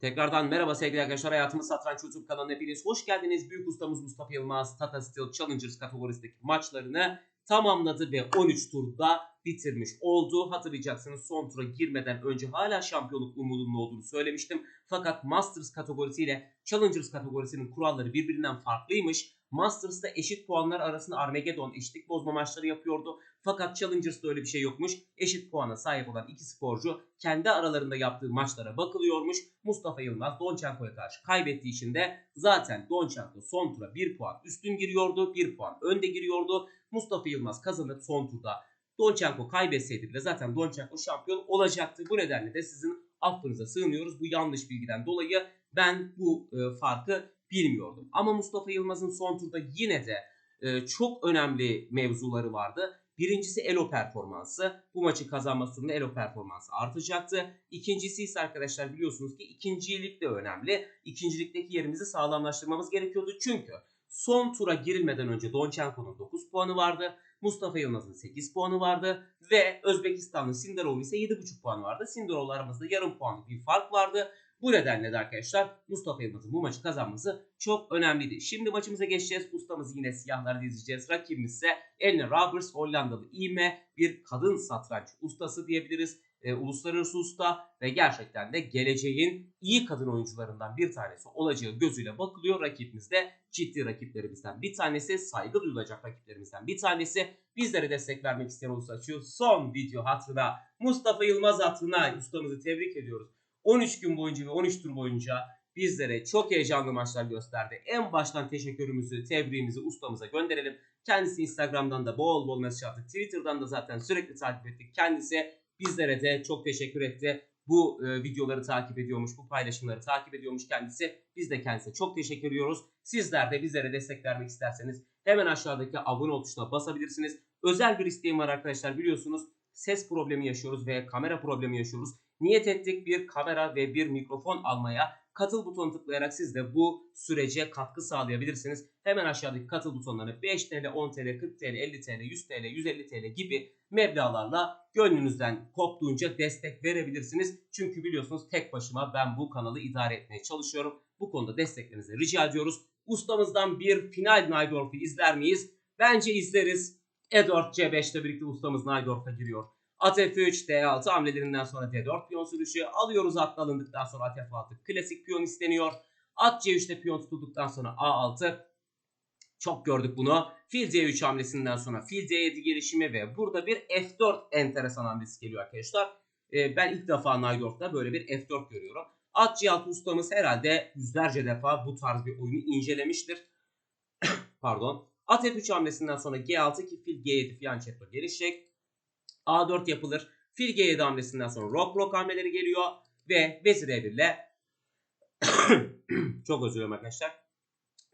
Tekrardan merhaba sevgili arkadaşlar. Hayatımız Satranç YouTube kanalına hepiniz hoş geldiniz. Büyük ustamız Mustafa Yılmaz Tata Steel Challengers kategorisindeki maçlarını tamamladı ve 13 turda bitirmiş oldu. Hatırlayacaksınız son tura girmeden önce hala şampiyonluk umudunun olduğunu söylemiştim. Fakat Masters kategorisiyle Challengers kategorisinin kuralları birbirinden farklıymış. Masters'ta eşit puanlar arasında Armageddon eşitlik bozma maçları yapıyordu. Fakat Challengers'ta öyle bir şey yokmuş. Eşit puana sahip olan iki sporcu kendi aralarında yaptığı maçlara bakılıyormuş. Mustafa Yılmaz Donchenko'ya karşı kaybettiği için de zaten Donchenko son tura 1 puan üstün giriyordu. 1 puan önde giriyordu. Mustafa Yılmaz kazanıp son turda Donchenko kaybetseydi bile zaten Donchenko şampiyon olacaktı. Bu nedenle de sizin affınıza sığınıyoruz. Bu yanlış bilgiden dolayı ben bu e, farkı bilmiyordum. Ama Mustafa Yılmaz'ın son turda yine de e, çok önemli mevzuları vardı. Birincisi Elo performansı. Bu maçı kazanma turunda Elo performansı artacaktı. İkincisi ise arkadaşlar biliyorsunuz ki ikincilik de önemli. İkincilikteki yerimizi sağlamlaştırmamız gerekiyordu. Çünkü son tura girilmeden önce Donchenko'nun 9 puanı vardı. Mustafa Yılmaz'ın 8 puanı vardı. Ve Özbekistan'ın Sindarov'un ise 7,5 puanı vardı. Sindarov'la aramızda yarım puanlık bir fark vardı. Bu nedenle de arkadaşlar Mustafa Yılmaz'ın bu maçı kazanması çok önemliydi. Şimdi maçımıza geçeceğiz. Ustamızı yine siyahlarda izleyeceğiz. Rakibimiz ise Elne Roberts Hollandalı İme bir kadın satranç ustası diyebiliriz. E, uluslararası usta ve gerçekten de geleceğin iyi kadın oyuncularından bir tanesi olacağı gözüyle bakılıyor. Rakibimiz de ciddi rakiplerimizden bir tanesi, saygı duyulacak rakiplerimizden bir tanesi. Bizlere destek vermek isteyen olursa şu son video hatırına, Mustafa Yılmaz hatırına ustamızı tebrik ediyoruz. 13 gün boyunca ve 13 tur boyunca bizlere çok heyecanlı maçlar gösterdi. En baştan teşekkürümüzü, tebriğimizi ustamıza gönderelim. Kendisi Instagram'dan da bol bol mesaj attı. Twitter'dan da zaten sürekli takip ettik. Kendisi bizlere de çok teşekkür etti. Bu e, videoları takip ediyormuş, bu paylaşımları takip ediyormuş kendisi. Biz de kendisine çok teşekkür ediyoruz. Sizler de bizlere destek vermek isterseniz hemen aşağıdaki abone ol tuşuna basabilirsiniz. Özel bir isteğim var arkadaşlar biliyorsunuz. Ses problemi yaşıyoruz ve kamera problemi yaşıyoruz. Niyet ettik bir kamera ve bir mikrofon almaya. Katıl butonu tıklayarak siz de bu sürece katkı sağlayabilirsiniz. Hemen aşağıdaki katıl butonlarını 5 TL, 10 TL, 40 TL, 50 TL, 100 TL, 150 TL gibi meblalarla gönlünüzden koptuğunca destek verebilirsiniz. Çünkü biliyorsunuz tek başıma ben bu kanalı idare etmeye çalışıyorum. Bu konuda desteklerinizi rica ediyoruz. Ustamızdan bir final Najdorf'u izler miyiz? Bence izleriz. E4 C5'te birlikte ustamız Najdorf'a giriyor. At F3, D6 hamlelerinden sonra D4 piyon sürüşü. Alıyoruz at alındıktan sonra at F6. Klasik piyon isteniyor. At C3'te piyon tutulduktan sonra A6. Çok gördük bunu. Fil C3 hamlesinden sonra fil D7 gelişimi ve burada bir F4 enteresan hamlesi geliyor arkadaşlar. Ee, ben ilk defa Najdorf'ta böyle bir F4 görüyorum. At C6 ustamız herhalde yüzlerce defa bu tarz bir oyunu incelemiştir. Pardon. At F3 hamlesinden sonra G6 ki fil G7 fiyanchetto gelişecek. A4 yapılır. Fil G7 hamlesinden sonra rock rock hamleleri geliyor. Ve vezir E1 ile çok özür dilerim arkadaşlar.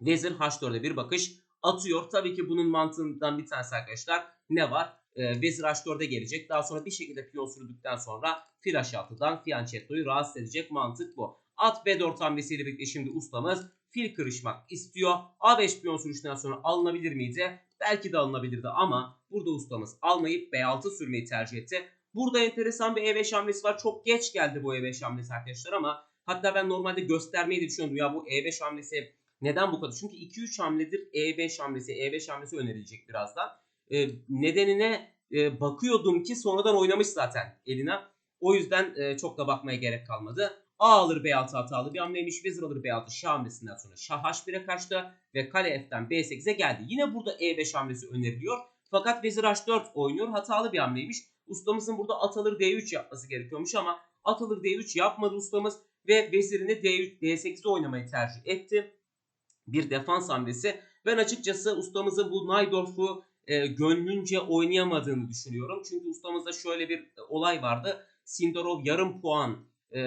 Vezir H4'e bir bakış atıyor. Tabii ki bunun mantığından bir tanesi arkadaşlar ne var? Ee, vezir H4'e gelecek. Daha sonra bir şekilde piyon sürdükten sonra fil H6'dan fiyanchettoyu rahatsız edecek mantık bu. At B4 hamlesiyle birlikte şimdi ustamız fil kırışmak istiyor. A5 piyon sürüşünden sonra alınabilir miydi? Belki de alınabilirdi ama burada ustamız almayıp B6 sürmeyi tercih etti. Burada enteresan bir E5 hamlesi var. Çok geç geldi bu E5 hamlesi arkadaşlar ama hatta ben normalde göstermeyi de düşünüyordum. Ya bu E5 hamlesi neden bu kadar? Çünkü 2-3 hamledir E5 hamlesi, E5 hamlesi önerilecek birazdan. Ee, nedenine e, bakıyordum ki sonradan oynamış zaten eline. O yüzden e, çok da bakmaya gerek kalmadı. A alır B6 hatalı bir hamleymiş. Vezir alır B6 şah hamlesinden sonra şah H1'e kaçtı. Ve kale F'den B8'e geldi. Yine burada E5 hamlesi öneriliyor. Fakat vezir H4 oynuyor. Hatalı bir hamleymiş. Ustamızın burada at alır D3 yapması gerekiyormuş ama at alır D3 yapmadı ustamız. Ve vezirini D3, D8'e oynamayı tercih etti. Bir defans hamlesi. Ben açıkçası ustamızın bu Najdorf'u e, gönlünce oynayamadığını düşünüyorum. Çünkü ustamızda şöyle bir olay vardı. Sindorov yarım puan e,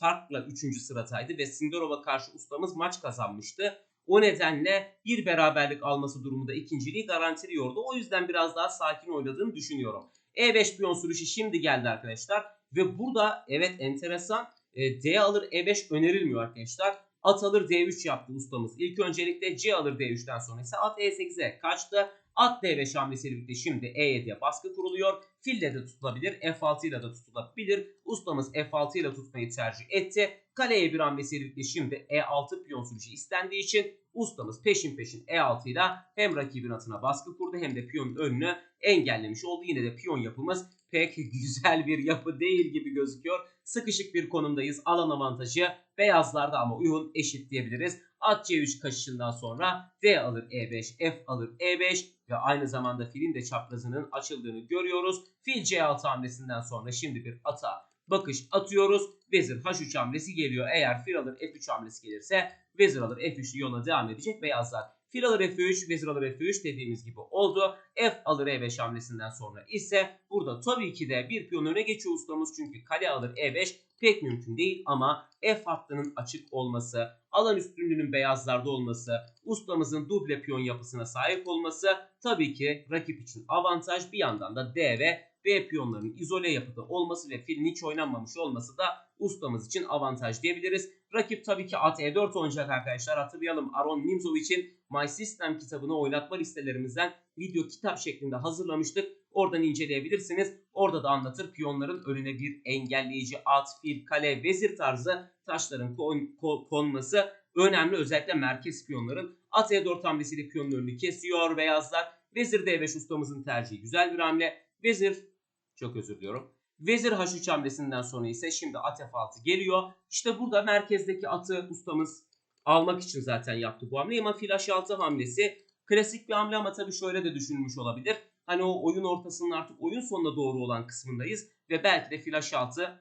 farkla 3. sıradaydı ve Sindorov'a karşı ustamız maç kazanmıştı. O nedenle bir beraberlik alması durumunda ikinciliği garantiliyordu. O yüzden biraz daha sakin oynadığını düşünüyorum. E5 piyon sürüşü şimdi geldi arkadaşlar. Ve burada evet enteresan e, D alır E5 önerilmiyor arkadaşlar. At alır D3 yaptı ustamız. İlk öncelikle C alır D3'ten sonra ise at E8'e kaçtı. At D5 hamlesiyle birlikte şimdi E7'ye baskı kuruluyor. Fille de tutulabilir. F6 ile de tutulabilir. Ustamız F6 ile tutmayı tercih etti. Kaleye bir hamlesiyle birlikte şimdi E6 piyon sürüşü istendiği için ustamız peşin peşin E6 ile hem rakibin atına baskı kurdu hem de piyonun önünü engellemiş oldu. Yine de piyon yapımız pek güzel bir yapı değil gibi gözüküyor. Sıkışık bir konumdayız. Alan avantajı beyazlarda ama uyum eşit diyebiliriz. At C3 kaçışından sonra D alır E5, F alır E5 ve aynı zamanda filin de çaprazının açıldığını görüyoruz. Fil C6 hamlesinden sonra şimdi bir ata bakış atıyoruz. Vezir H3 hamlesi geliyor. Eğer fil alır F3 hamlesi gelirse vezir alır F3 yoluna devam edecek beyazlar. Fil alır F3, vezir alır F3 dediğimiz gibi oldu. F alır E5 hamlesinden sonra ise burada tabii ki de bir piyon öne geçiyor ustamız. Çünkü kale alır E5 pek mümkün değil ama F hattının açık olması, alan üstünlüğünün beyazlarda olması, ustamızın duble piyon yapısına sahip olması tabii ki rakip için avantaj. Bir yandan da D ve B piyonlarının izole yapıda olması ve filin hiç oynanmamış olması da ustamız için avantaj diyebiliriz. Rakip tabii ki at E4 oynayacak arkadaşlar. Hatırlayalım Aron Nimzovic'in My System kitabını oynatma listelerimizden video kitap şeklinde hazırlamıştık. Oradan inceleyebilirsiniz. Orada da anlatır piyonların önüne bir engelleyici at, fil, kale, vezir tarzı taşların kon, kon, konması önemli. Özellikle merkez piyonların at E4 hamlesiyle piyonun önünü kesiyor beyazlar. Vezir D5 ustamızın tercihi güzel bir hamle. Vezir çok özür diliyorum. Vezir H3 hamlesinden sonra ise şimdi at F6 geliyor. İşte burada merkezdeki atı ustamız almak için zaten yaptı bu hamleyi ama fil H6 hamlesi klasik bir hamle ama tabii şöyle de düşünülmüş olabilir. Hani o oyun ortasının artık oyun sonuna doğru olan kısmındayız ve belki de fil H6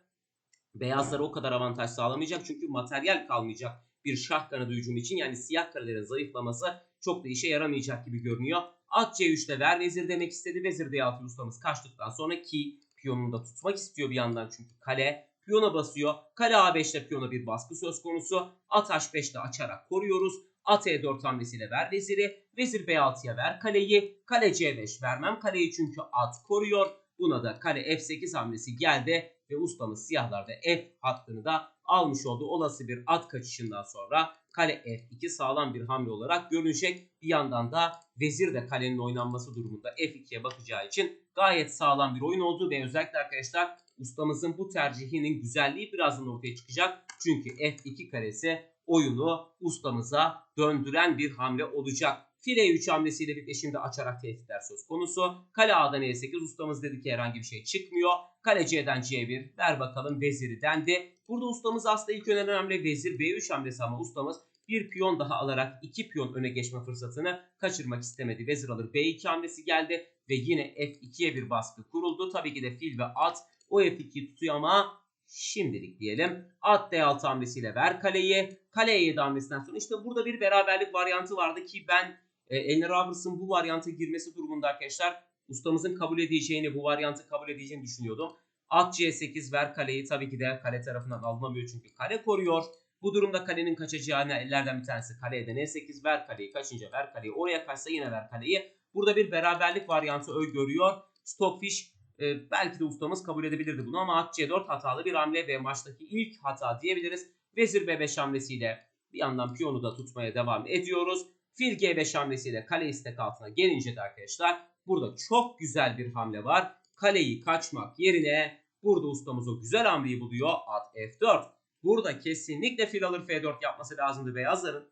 beyazlara o kadar avantaj sağlamayacak çünkü materyal kalmayacak bir şah kanadı hücum için yani siyah karelerin zayıflaması çok da işe yaramayacak gibi görünüyor. At C3'te ver vezir demek istedi. Vezir D6 ustamız kaçtıktan sonra ki piyonunu da tutmak istiyor bir yandan çünkü kale piyona basıyor. Kale A5'te piyona bir baskı söz konusu. At H5'te açarak koruyoruz. At E4 hamlesiyle ver veziri. Vezir B6'ya ver kaleyi. Kale C5 vermem kaleyi çünkü at koruyor. Buna da kale F8 hamlesi geldi ve ustamız siyahlarda F hattını da almış oldu. Olası bir at kaçışından sonra kale F2 sağlam bir hamle olarak görünecek. Bir yandan da vezir de kalenin oynanması durumunda F2'ye bakacağı için gayet sağlam bir oyun oldu ve özellikle arkadaşlar ustamızın bu tercihinin güzelliği birazdan ortaya çıkacak. Çünkü F2 karesi oyunu ustamıza döndüren bir hamle olacak. File 3 hamlesiyle birlikte şimdi açarak tehditler söz konusu. Kale A'dan E8 ustamız dedi ki herhangi bir şey çıkmıyor. Kale C'den C1 ver bakalım veziri dendi. Burada ustamız aslında ilk önerilen hamle vezir B3 hamlesi ama ustamız bir piyon daha alarak iki piyon öne geçme fırsatını kaçırmak istemedi. Vezir alır B2 hamlesi geldi ve yine F2'ye bir baskı kuruldu. Tabii ki de fil ve at o F2'yi tutuyor ama şimdilik diyelim. At D6 hamlesiyle ver kaleyi. Kale E7 hamlesinden sonra işte burada bir beraberlik varyantı vardı ki ben e, Elner Roberts'ın bu varyanta girmesi durumunda arkadaşlar ustamızın kabul edeceğini, bu varyantı kabul edeceğini düşünüyordum. At C8 ver kaleyi tabii ki de kale tarafından alınamıyor çünkü kale koruyor. Bu durumda kalenin kaçacağını ellerden bir tanesi kaleye de N8 ver kaleyi kaçınca ver kaleyi oraya kaçsa yine ver kaleyi. Burada bir beraberlik varyantı görüyor. Stockfish e, belki de ustamız kabul edebilirdi bunu ama at C4 hatalı bir hamle ve maçtaki ilk hata diyebiliriz. Vezir B5 hamlesiyle bir yandan piyonu da tutmaya devam ediyoruz. Fil G5 hamlesiyle kale istek altına gelince de arkadaşlar burada çok güzel bir hamle var. Kaleyi kaçmak yerine burada ustamız o güzel hamleyi buluyor. At F4. Burada kesinlikle fil alır F4 yapması lazımdı beyazların.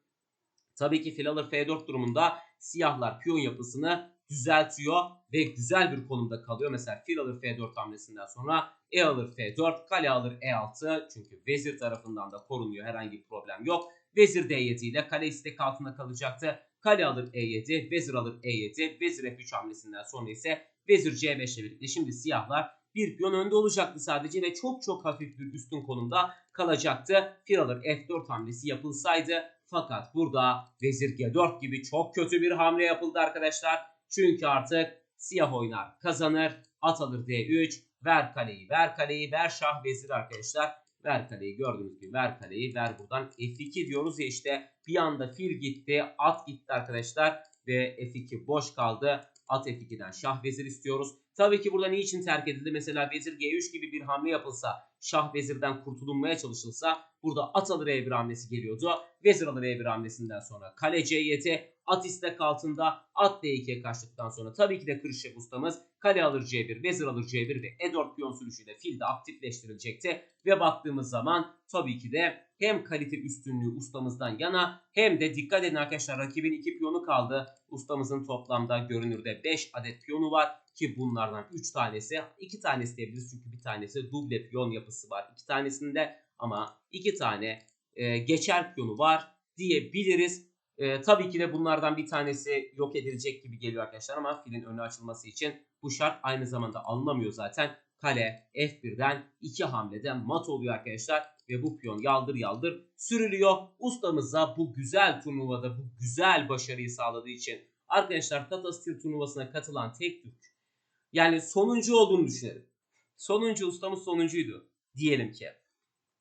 Tabii ki fil alır F4 durumunda siyahlar piyon yapısını düzeltiyor ve güzel bir konumda kalıyor. Mesela fil alır F4 hamlesinden sonra E alır F4, kale alır E6 çünkü vezir tarafından da korunuyor herhangi bir problem yok. Vezir D7 ile kale istek altında kalacaktı. Kale alır E7, vezir alır E7, vezir F3 hamlesinden sonra ise vezir C5 ile birlikte şimdi siyahlar bir piyon önde olacaktı sadece ve çok çok hafif bir üstün konumda kalacaktı. Fil alır F4 hamlesi yapılsaydı fakat burada vezir G4 gibi çok kötü bir hamle yapıldı arkadaşlar. Çünkü artık siyah oynar kazanır. At alır D3. Ver kaleyi ver kaleyi ver şah vezir arkadaşlar. Ver kaleyi gördüğünüz gibi ver kaleyi ver buradan F2 diyoruz ya işte bir anda fil gitti at gitti arkadaşlar ve F2 boş kaldı. At F2'den şah vezir istiyoruz. Tabii ki burada niçin terk edildi? Mesela vezir G3 gibi bir hamle yapılsa şah vezirden kurtulunmaya çalışılsa burada at alır E1 hamlesi geliyordu. Vezir alır E1 hamlesinden sonra kale C7, at istek altında at D2'ye kaçtıktan sonra tabii ki de Kırışık ustamız kale alır C1, vezir alır C1 ve E4 piyon sürüşüyle fil de aktifleştirilecekti. Ve baktığımız zaman tabii ki de hem kalite üstünlüğü ustamızdan yana hem de dikkat edin arkadaşlar rakibin 2 piyonu kaldı. Ustamızın toplamda görünürde 5 adet piyonu var ki bunlardan 3 tanesi 2 tanesi diyebiliriz çünkü bir tanesi duble piyon yapısı var. 2 tanesinde ama 2 tane e, geçer piyonu var diyebiliriz. E, tabii ki de bunlardan bir tanesi yok edilecek gibi geliyor arkadaşlar ama filin önü açılması için bu şart aynı zamanda alınamıyor zaten. Kale F1'den 2 hamlede mat oluyor arkadaşlar ve bu piyon yaldır yaldır sürülüyor. Ustamıza bu güzel turnuvada bu güzel başarıyı sağladığı için arkadaşlar Tata Steel turnuvasına katılan tek Türk yani sonuncu olduğunu düşünelim. Sonuncu ustamız sonuncuydu diyelim ki.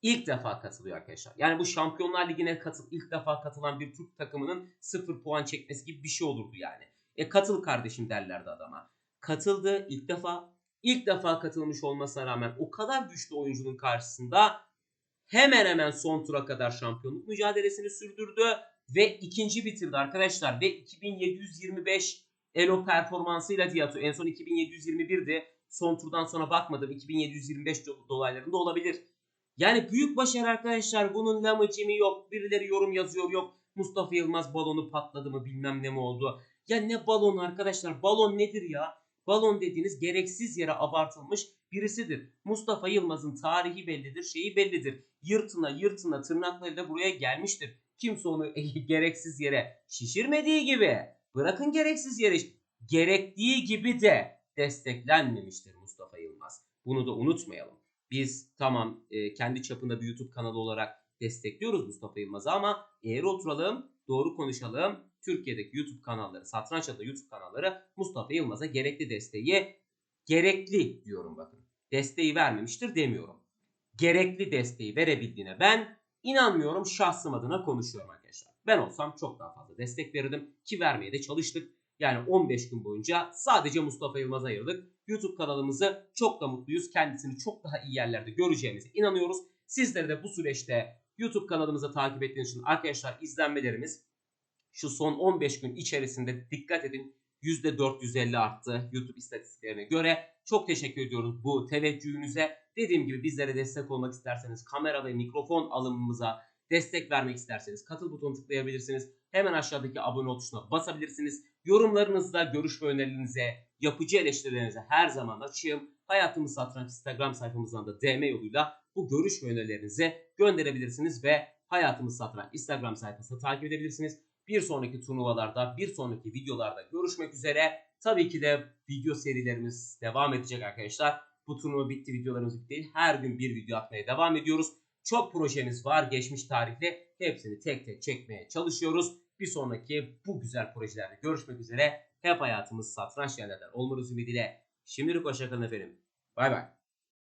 İlk defa katılıyor arkadaşlar. Yani bu Şampiyonlar Ligi'ne katıl ilk defa katılan bir Türk takımının 0 puan çekmesi gibi bir şey olurdu yani. E katıl kardeşim derlerdi adama. Katıldı ilk defa. İlk defa katılmış olmasına rağmen o kadar güçlü oyuncunun karşısında hemen hemen son tura kadar şampiyonluk mücadelesini sürdürdü ve ikinci bitirdi arkadaşlar ve 2725 Elo performansıyla Diato en son 2721'di. Son turdan sonra bakmadım 2725 do- dolaylarında olabilir. Yani büyük başarı arkadaşlar. Bunun lamıcı mı yok. Birileri yorum yazıyor yok. Mustafa Yılmaz balonu patladı mı bilmem ne mi oldu. Ya ne balonu arkadaşlar? Balon nedir ya? Balon dediğiniz gereksiz yere abartılmış birisidir. Mustafa Yılmaz'ın tarihi bellidir, şeyi bellidir. Yırtına yırtına tırnaklarıyla buraya gelmiştir. Kimse onu gereksiz yere şişirmediği gibi bırakın gereksiz yere gerektiği gibi de desteklenmemiştir Mustafa Yılmaz. Bunu da unutmayalım. Biz tamam e, kendi çapında bir YouTube kanalı olarak destekliyoruz Mustafa Yılmaz'ı ama eğer oturalım, doğru konuşalım. Türkiye'deki YouTube kanalları, Satranç Adlı YouTube kanalları Mustafa Yılmaz'a gerekli desteği gerekli diyorum bakın. Desteği vermemiştir demiyorum. Gerekli desteği verebildiğine ben inanmıyorum şahsım adına konuşuyorum arkadaşlar. Ben olsam çok daha fazla destek verirdim ki vermeye de çalıştık. Yani 15 gün boyunca sadece Mustafa Yılmaz'a ayırdık. YouTube kanalımızı çok da mutluyuz. Kendisini çok daha iyi yerlerde göreceğimize inanıyoruz. Sizleri de bu süreçte YouTube kanalımızı takip ettiğiniz için arkadaşlar izlenmelerimiz şu son 15 gün içerisinde dikkat edin %450 arttı YouTube istatistiklerine göre. Çok teşekkür ediyoruz bu teveccühünüze. Dediğim gibi bizlere destek olmak isterseniz kamera ve mikrofon alımımıza destek vermek isterseniz katıl butonuna tıklayabilirsiniz. Hemen aşağıdaki abone ol tuşuna basabilirsiniz. Yorumlarınızda görüş ve önerilerinize, yapıcı eleştirilerinize her zaman açığım. Hayatımız Satranç Instagram sayfamızdan da DM yoluyla bu görüş ve önerilerinizi gönderebilirsiniz ve Hayatımız Satranç Instagram sayfasını takip edebilirsiniz. Bir sonraki turnuvalarda, bir sonraki videolarda görüşmek üzere. Tabii ki de video serilerimiz devam edecek arkadaşlar. Bu turnuva bitti, videolarımız bitti. Her gün bir video atmaya devam ediyoruz. Çok projemiz var geçmiş tarihli. Hepsini tek tek çekmeye çalışıyoruz. Bir sonraki bu güzel projelerde görüşmek üzere. Hep hayatımız satranç yerlerden olmanız ümidiyle. Şimdilik hoşçakalın efendim. Bay bay.